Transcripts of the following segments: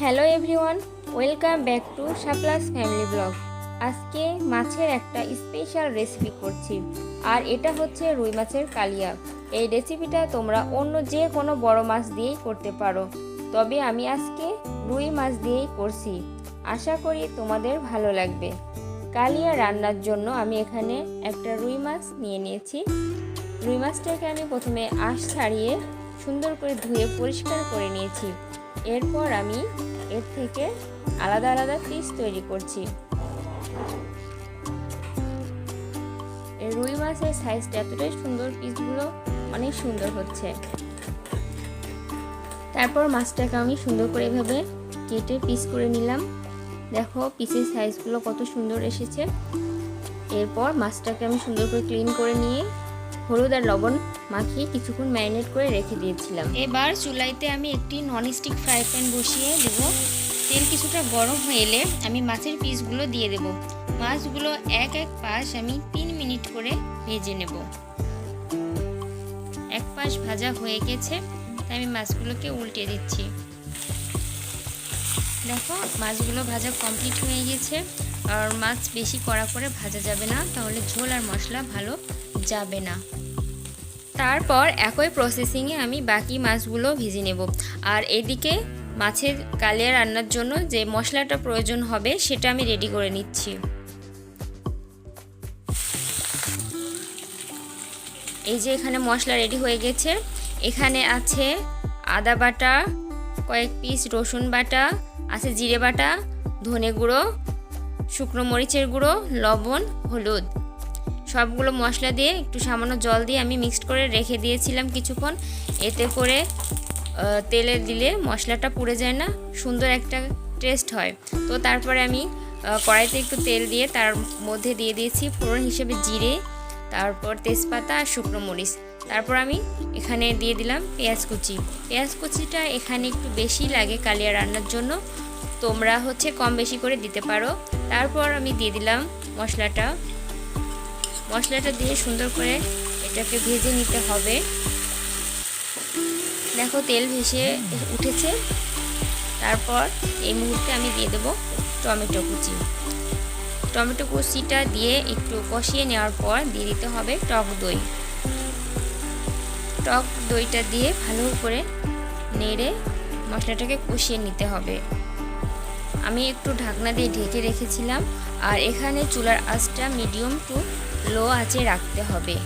Hello everyone, welcome back to Shapla's family blog. আজকে মাছের একটা স্পেশাল রেসিপি করছি, আর এটা হচ্ছে রুই মাছের কালিয়া। এই রেসিপিটা তোমরা অন্য যে কোনো বড় মাছ দিয়েই করতে পারো। তবে আমি আজকে রুই মাছ দিয়েই করছি। আশা করি তোমাদের ভালো লাগবে। কালিয়া রান্নার জন্য আমি এখানে একটা রুই মাছ নিয়ে নিয়েছি। রুই মাছটাকে আমি প্রথমে আঁশ ছাড়িয়ে সুন্দর করে ধুয়ে পরিষ্কার করে নিয়েছি। এরপর আমি এর থেকে আলাদা আলাদা পিস তৈরি করছি। রুই মাছের সাইজটা এতটাই সুন্দর পিসগুলো অনেক সুন্দর হচ্ছে। তারপর মাছটাকে আমি সুন্দর করে এভাবে কেটে পিস করে নিলাম। দেখো পিসের সাইজগুলো কত সুন্দর এসেছে। এরপর মাছটাকে আমি সুন্দর করে ক্লিন করে নিয়ে হলুদ আর লবণ মাখিয়ে কিছুক্ষণ ম্যারিনেট করে রেখে দিয়েছিলাম। এবার চুলাইতে আমি একটি ননস্টিক ফ্রাই প্যান বসিয়ে দেব। তেল কিছুটা গরম হয়ে এলে আমি মাছের পিসগুলো দিয়ে দেব। মাছগুলো এক এক পাশ আমি তিন মিনিট করে ভেজে নেব। এক পাশ ভাজা হয়ে গেছে, তাই আমি মাছগুলোকে উল্টে দিচ্ছি। দেখো, মাছগুলো ভাজা কমপ্লিট হয়ে গেছে। আর মাছ বেশি কড়া করে ভাজা যাবে না, তাহলে ঝোল আর মশলা ভালো যাবে না। তারপর একই প্রসেসিংয়ে আমি বাকি মাছগুলো ভেজে নেব। আর এদিকে মাছের কালিয়া রান্নার জন্য যে মশলাটা প্রয়োজন হবে, সেটা আমি রেডি করে নিচ্ছি। এই যে এখানে মশলা রেডি হয়ে গেছে। এখানে আছে আদা বাটা, কয়েক পিস রসুন বাটা, আছে জিরে বাটা, ধনে গুঁড়ো, শুকনো মরিচের গুঁড়ো, লবণ, হলুদ। সবগুলো মশলা দিয়ে, একটু সামান্য জল দিয়ে আমি মিক্সড করে রেখে দিয়েছিলাম কিছুক্ষণ। এতে করে তেলে দিলে মশলাটা পুড়ে যায় না, সুন্দর একটা টেস্ট হয়। তো তারপরে আমি কড়াইতে একটু তেল দিয়ে তার মধ্যে দিয়ে দিয়েছি ফোড়ন হিসেবে জিরে, তারপর তেজপাতা আর শুকনো মরিচ। তারপর আমি এখানে দিয়ে দিলাম পেঁয়াজ কুচি। পেঁয়াজ কুচিটা এখানে একটু বেশি লাগে কালিয়া রান্নার জন্য। তোমরা হচ্ছে কম বেশি করে দিতে পারো। তারপর আমি দিয়ে দিলাম মশলাটা। মশলাটা দিয়ে সুন্দর করে এটাকে ভেজে নিতে হবে। দেখো তেল ভেসে উঠেছে। তারপর এই মুহূর্তে আমি দিয়ে দেব টমেটো কুচি। টমেটো কুচিটা দিয়ে একটু কষিয়ে নেওয়ার পর দিয়ে দিতে হবে টক দই। টক দইটা দিয়ে ভালো করে নেড়ে মশলাটাকে কষিয়ে নিতে হবে। আমি একটু ঢাকনা দিয়ে ঢেকে রেখেছিলাম। আর এখানে চুলার আঁচটা মিডিয়াম টু লো আঁচে রাখতে হবে।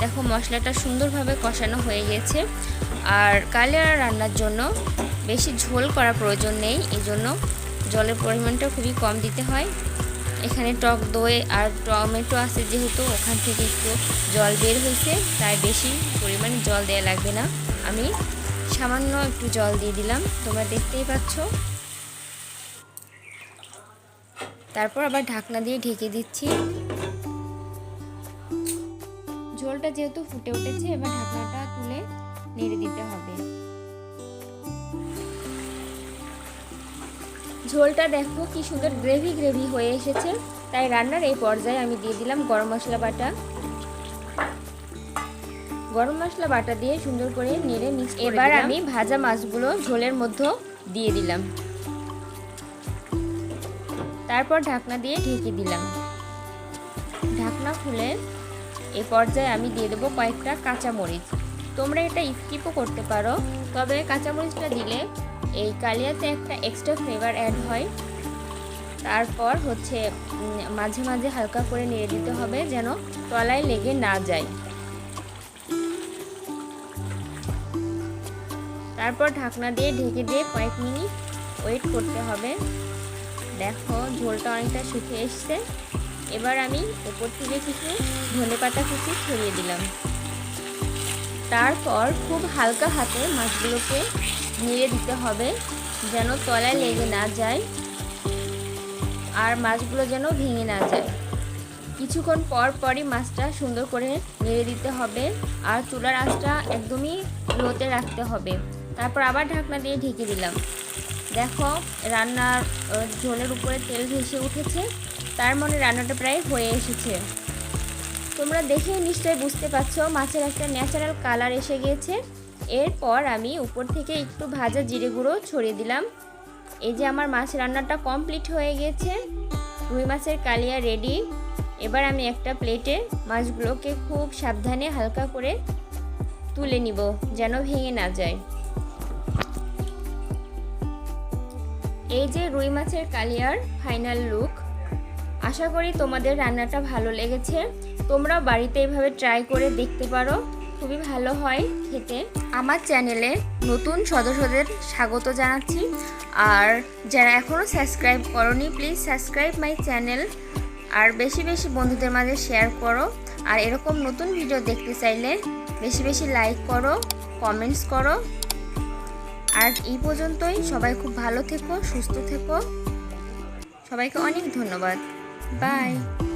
দেখো মশলাটা সুন্দরভাবে কষানো হয়ে গেছে। আর কালিয়া রান্নার জন্য বেশি ঝোল করার প্রয়োজন নেই এই জন্য জলের পরিমাণটা খুবই কম দিতে হয়। এখানে টক দই আর টমেটো আছে যেহেতু, ওখান থেকে একটু জল বের হয়েছে, তাই বেশি পরিমাণে জল দেওয়া লাগবে না। আমি সামান্য একটু জল দিয়ে দিলাম, তোমরা দেখতেই পাচ্ছ। তারপর আবার ঢাকনা দিয়ে ঢেকে দিচ্ছি। ঝোলটা যেহেতু ফুটে উঠেছে এবার ঢাকনাটা তুলে নেড়ে দিতে হবে। ঝোলটা দেখো কি সুন্দর গ্রেভি গ্রেভি হয়ে এসেছে। তাই রান্নার এই পর্যায়ে আমি দিয়ে দিলাম গরম মশলা বাটা। গরম মশলা বাটা দিয়ে সুন্দর করে নেড়ে মিক্স এবার আমি ভাজা মাছগুলো ঝোলের মধ্যে দিয়ে দিলাম। তারপর ঢাকনা দিয়ে ঢেকে দিলাম। ঢাকনা খুলে এ পর্যায়ে আমি দিয়ে দেবো কয়েকটা কাঁচামরিচ। তোমরা এটা স্কিপও করতে পারো, তবে কাঁচামরিচটা দিলে এই কালিয়াতে একটা এক্সট্রা ফ্লেভার অ্যাড হয়। তারপর হচ্ছে মাঝে মাঝে হালকা করে নেড়ে দিতে হবে যেন তলায় লেগে না যায়। তারপর ঢাকনা দিয়ে ঢেকে দিয়ে কয়েক মিনিট ওয়েট করতে হবে। দেখো ঝোলটা অনেকটা শুকিয়ে এসছে। এবার আমি ওপর থেকে কিছু ধনে পাতা কুচি ছড়িয়ে দিলাম। তারপর খুব হালকা হাতে মাছগুলোকে নেড়ে দিতে হবে যেন তলায় লেগে না যায় আর মাছগুলো যেন ভেঙে না যায়। কিছুক্ষণ পর পরই মাছটা সুন্দর করে নেড়ে দিতে হবে আর চুলার আঁচটা একদমই লোতে রাখতে হবে। তারপর আবার ঢাকনা দিয়ে ঢেকে দিলাম। দেখো রান্নার ঝোলের উপরে তেল ভেসে উঠেছে। তার মনে রান্নাটা প্রায় হয়ে এসেছে। তোমরা দেখে নিশ্চয়ই বুঝতে পারছ, মাছের একটা ন্যাচারাল কালার এসে গিয়েছে এরপর আমি উপর থেকে একটু ভাজা জিরে গুঁড়ো ছড়িয়ে দিলাম। এই যে আমার মাছ রান্নাটা কমপ্লিট হয়ে গেছে। রুই মাছের কালিয়া রেডি এবার আমি একটা প্লেটে মাছগুলোকে খুব সাবধানে হালকা করে তুলে নিব, যেন ভেঙে না যায়। এই যে রুই মাছের কালিয়ার ফাইনাল লুক আশা করি তোমাদের রান্নাটা ভালো লেগেছে। তোমরা বাড়িতে এভাবে ট্রাই করে দেখতে পারো। খুবই ভালো হয় খেতে। আমার চ্যানেলে নতুন সদস্যদের স্বাগত জানাচ্ছি। আর যারা এখনও সাবস্ক্রাইব করনি প্লিজ সাবস্ক্রাইব মাই চ্যানেল আর বেশি বেশি বন্ধুদের মাঝে শেয়ার করো। আর এরকম নতুন ভিডিও দেখতে চাইলে বেশি বেশি লাইক করো কমেন্টস করো। আর এই পর্যন্তই। সবাই খুব ভালো থেকো, সুস্থ থেকো। সবাইকে অনেক ধন্যবাদ। Bye.